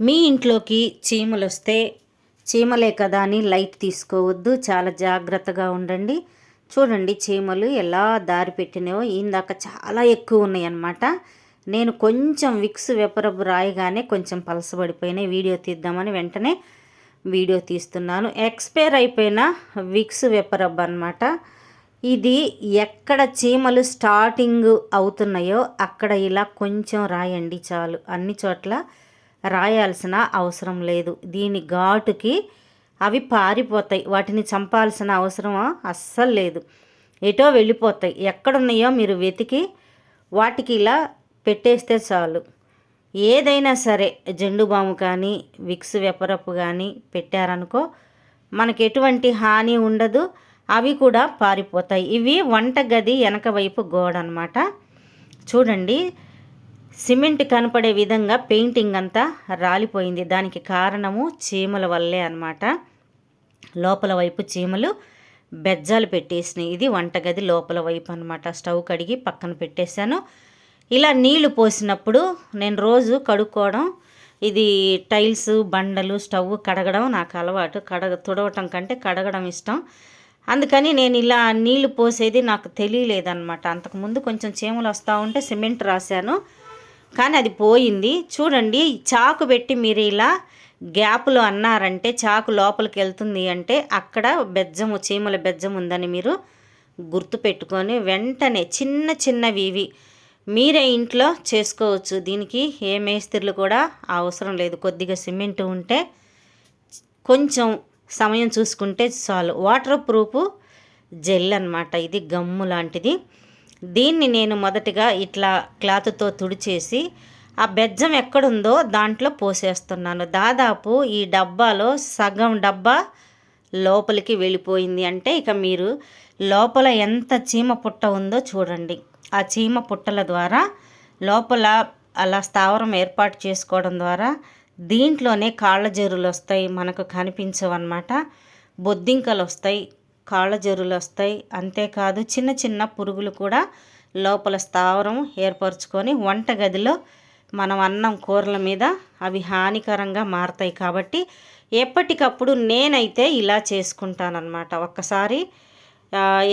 మీ ఇంట్లోకి చీమలు వస్తే చీమలే కదా అని లైట్ తీసుకోవద్దు. చాలా జాగ్రత్తగా ఉండండి. చూడండి చీమలు ఎలా దారి పెట్టినాయో. ఇందాక చాలా ఎక్కువ ఉన్నాయి అన్నమాట నేను కొంచెం విక్స్ వెపరబు రాయగానే కొంచెం పలసబడిపోయినాయి వీడియో తీద్దామని వెంటనే వీడియో తీస్తున్నాను. ఎక్స్పైర్ అయిపోయిన విక్స్ వెపరబ్ అనమాట ఇది ఎక్కడ చీమలు స్టార్టింగ్ అవుతున్నాయో అక్కడ ఇలా కొంచెం రాయండి చాలు. అన్ని చోట్ల రాయాల్సిన అవసరం లేదు. దీని ఘాటుకి అవి పారిపోతాయి. వాటిని చంపాల్సిన అవసరం అస్సలు లేదు. ఎటో వెళ్ళిపోతాయి. ఎక్కడున్నాయో మీరు వెతికి వాటికి ఇలా పెట్టేస్తే చాలు. ఏదైనా సరే జెండు బాము కానీ విక్స్ వెపరపు కానీ పెట్టారనుకో మనకు ఎటువంటి హాని ఉండదు. అవి కూడా పారిపోతాయి. ఇవి వంట గది వెనక వైపు గోడ అనమాట చూడండి సిమెంట్ కనపడే విధంగా పెయింటింగ్ అంతా రాలిపోయింది. దానికి కారణము చీమల వల్లే అనమాట లోపల వైపు చీమలు బెజ్జాలు పెట్టేసినాయి. ఇది వంటగది లోపల వైపు అనమాట స్టవ్ కడిగి పక్కన పెట్టేశాను. ఇలా నీళ్ళు పోసినప్పుడు నేను రోజు కడుక్కోవడం ఇది టైల్స్ బండలు స్టవ్ కడగడం నాకు అలవాటు. కడగ తుడవటం కంటే కడగడం ఇష్టం. అందుకని నేను ఇలా నీళ్ళు పోసేది నాకు తెలియలేదన్నమాట. అంతకుముందు కొంచెం చీమలు వస్తూ ఉంటే సిమెంట్ రాశాను. కానీ అది పోయింది. చూడండి చాకు పెట్టి మీరు ఇలా గ్యాప్లో అన్నారంటే చాకు లోపలికి వెళ్తుంది అంటే అక్కడ బెజ్జము చీమల బెజ్జం ఉందని మీరు గుర్తు పెట్టుకొని వెంటనే చిన్న చిన్నవి ఇవి మీరే ఇంట్లో చేసుకోవచ్చు. దీనికి ఏ మేస్త్రులు కూడా అవసరం లేదు. కొద్దిగా సిమెంట్ ఉంటే కొంచెం సమయం చూసుకుంటే చాలు. వాటర్ ప్రూఫ్ జెల్ అనమాట ఇది గమ్ము లాంటిది. దీన్ని నేను మొదటిగా ఇట్లా క్లాత్తో తుడిచేసి ఆ బెజ్జం ఎక్కడుందో దాంట్లో పోసేస్తున్నాను. దాదాపు ఈ డబ్బాలో సగం డబ్బా లోపలికి వెళ్ళిపోయింది అంటే ఇక మీరు లోపల ఎంత చీమ పుట్ట ఉందో చూడండి. ఆ చీమ పుట్టల ద్వారా లోపల అలా స్థావరం ఏర్పాటు చేసుకోవడం ద్వారా దీంట్లోనే కాళ్ళ జరులు వస్తాయి మనకు కనిపించవన్నమాట. బొద్దింకలు వస్తాయి. కాళ్ళ జరులు వస్తాయి. అంతేకాదు చిన్న చిన్న పురుగులు కూడా లోపల స్థావరం ఏర్పరచుకొని వంటగదిలో మనం అన్నం కూరల మీద అవి హానికరంగా మారతాయి. కాబట్టి ఎప్పటికప్పుడు నేనైతే ఇలా చేసుకుంటానన్నమాట. ఒక్కసారి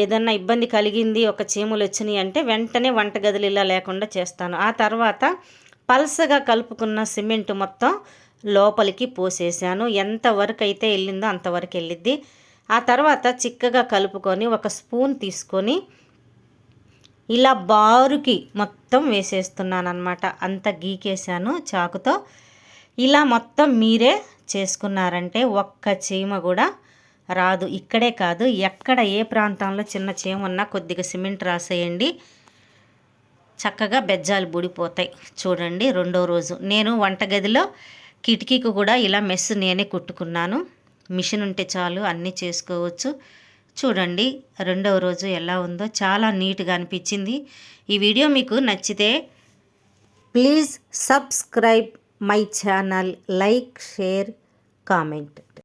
ఏదన్నా ఇబ్బంది కలిగింది ఒక చీమలు వచ్చినాయి అంటే వెంటనే వంటగదులు ఇలా లేకుండా చేస్తాను. ఆ తర్వాత పలసగా కలుపుకున్న సిమెంట్ మొత్తం లోపలికి పోసేసాను. ఎంతవరకు అయితే వెళ్ళిందో అంతవరకు వెళ్ళిద్ది. ఆ తర్వాత చిక్కగా కలుపుకొని ఒక స్పూన్ తీసుకొని ఇలా బారుకి మొత్తం వేసేస్తున్నాను అనమాట అంత గీకేసాను చాకుతో. ఇలా మొత్తం మీరే చేసుకున్నారంటే ఒక్క చీమ కూడా రాదు. ఇక్కడే కాదు ఎక్కడ ఏ ప్రాంతంలో చిన్న చీమ ఉన్నా కొద్దిగా సిమెంట్ రాసేయండి. చక్కగా బెజ్జాలు బుడిపోతాయి. చూడండి రెండో రోజు. నేను వంటగదిలో కిటికీకి కూడా ఇలా మెస్ నేనే కుట్టుకున్నాను. మిషన్ ఉంటే చాలు అన్నీ చేసుకోవచ్చు. చూడండి రెండవ రోజు ఎలా ఉందో చాలా నీట్గా అనిపించింది. ఈ వీడియో మీకు నచ్చితే please subscribe my channel like share comment.